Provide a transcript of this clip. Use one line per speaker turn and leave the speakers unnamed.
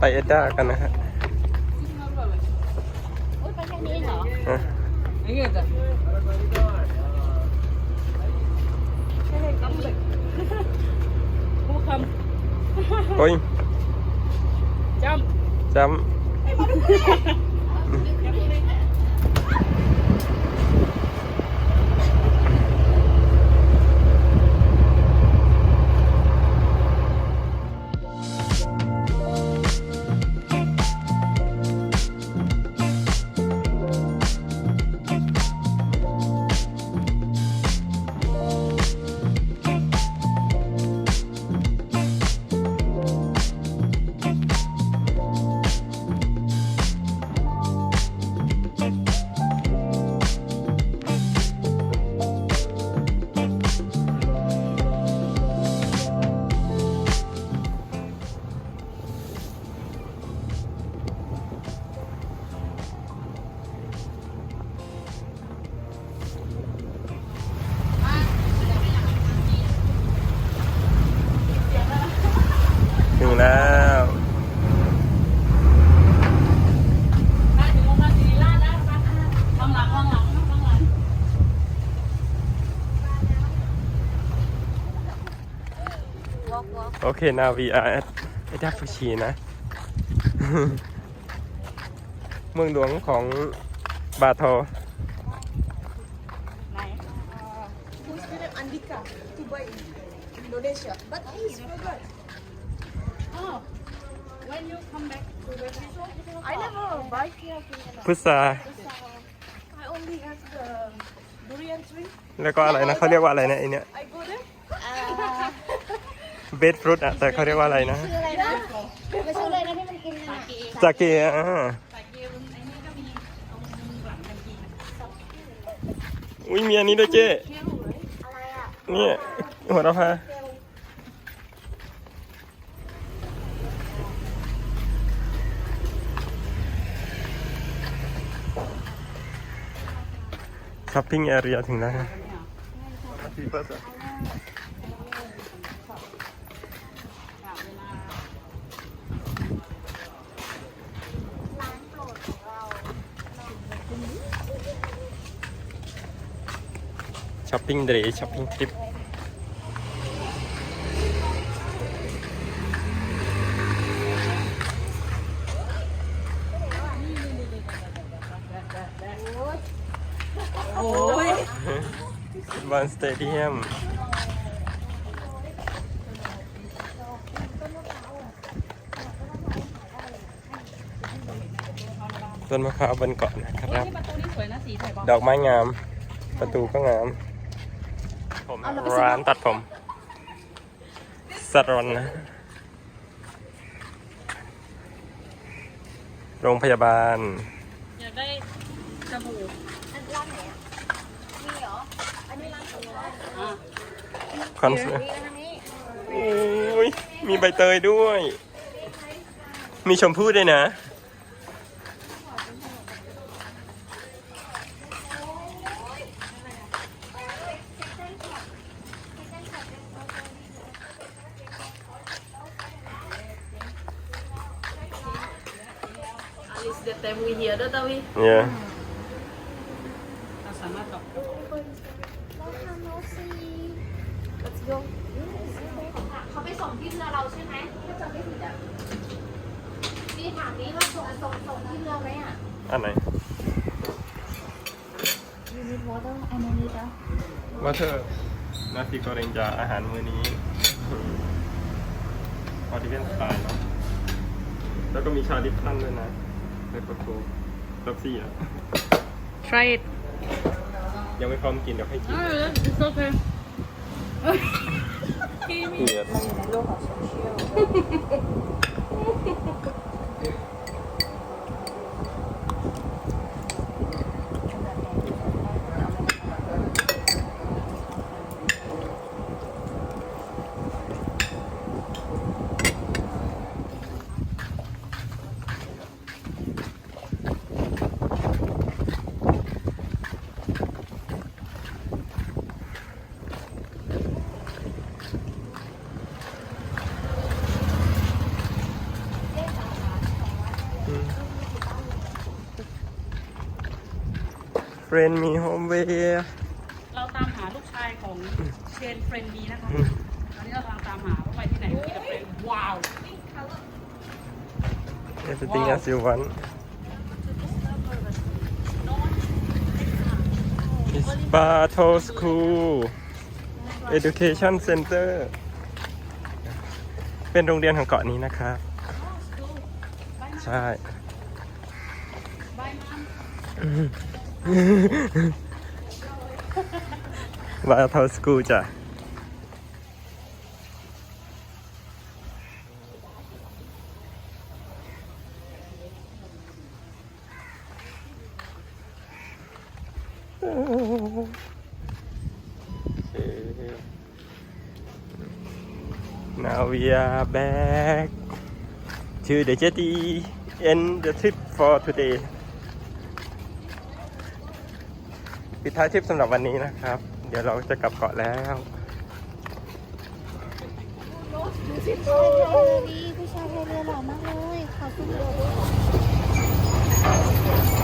ไปเอ็ดด้ากันนะฮะ
โอ้ยไปแค่นี้เองเหรอ
อะ
ผู้ค
โอ้ยำ
จ
จำ โอเค now we are at เอ็ดด้าฟูชีนะ เมืองหลวงของบาโท
ไหน
Who's with Andika to buy Indonesia, but he's forgot.
oh when you come back to Vietnam
I never buy.
พุทรา
I only have the durian tree.
แล้วก็อะไรนะเขาเรียกว่าอะไรนะไอเนี้ย
I go there.
เบดฟรุตอะแต่เขาเรียกว่าอะไรนะ
ชื่ออะไรนะไม่ชื่ออะไรนะที่มันกินกัน
สา
อะ
เก
จากเกอะ
สาเกมันไอ้นี่ก็มีตรงหลังกันกิน
อุ้ยมีอันนี้ด้วยเจ๊
อะไรอะ
เนี่ยหัวเราพาช้อปปิ้งแอเรียถึงแล้วฮะที่เปิดอะ ช้อปปิ้งเดย์ช้อปปิ้งทริป
โอ้ย
บอลสเตเดียมต้นมะพร้าวบนเกาะนะครับ
ที่ประตูนี่สวยนะสีไทยบอก
ดอกไม้งาม ประตูก็งาม ผมร้านตัดผมสรอนนะ โรงพยาบาล
อยากได้สบู่
อันร้านไหนอะมีเหรอ อันนี้ร้านของร้าน
อะ
คอนเสิร์ต
มีอันนี้
อุ้ยมีใบเตยด้วย มีชมพู่ด้วยนะ
Alice the time we here ด้วยตาวิ
เนี่ย
เราสามารถตอบ
เราทำโนซี let's go เขาไปส่งที่เรือเราใช่ไหมถ้าจำไม่ผิดอะพี่ถามนี้ว่าส่งส่งส่งที่เรือไหมอะ
อันไหน
You need water and I need a
ว่าเธอนาทีกอเรงจาอาหารมื้อนี้ออทิเวนสไตล์เนาะแล้วก็มีชาลิปตันด้วยนะ ในโปรโตเป๊ปซี่อะ
try it
ยังไม่พร้อมกินเดี๋ยวให้กิน
oh it's okay
เกลียด friend me home where
เราตามหาลูกชายของเชนเฟรนดีนะคะตอนนี้เรากำลังตามหาว่าไปที่ไหนกินกับเฟรนว้าว
everything as you want It's Bato School Education Center เป็นโรงเรียนของเกาะนี้นะครับ ใช่
บายมัม
บาโตสกูจ้ะ Now we are back to the jetty end the trip for today ปิดท้ายทริปสำหรับวันนี้นะครับ เดี๋ยวเราจะกลับเกาะแล้ว
ผู้ชายเรือดีผู้ชายเรือหล่อมากเลย ขอสุดเลย
ก็ได้ไง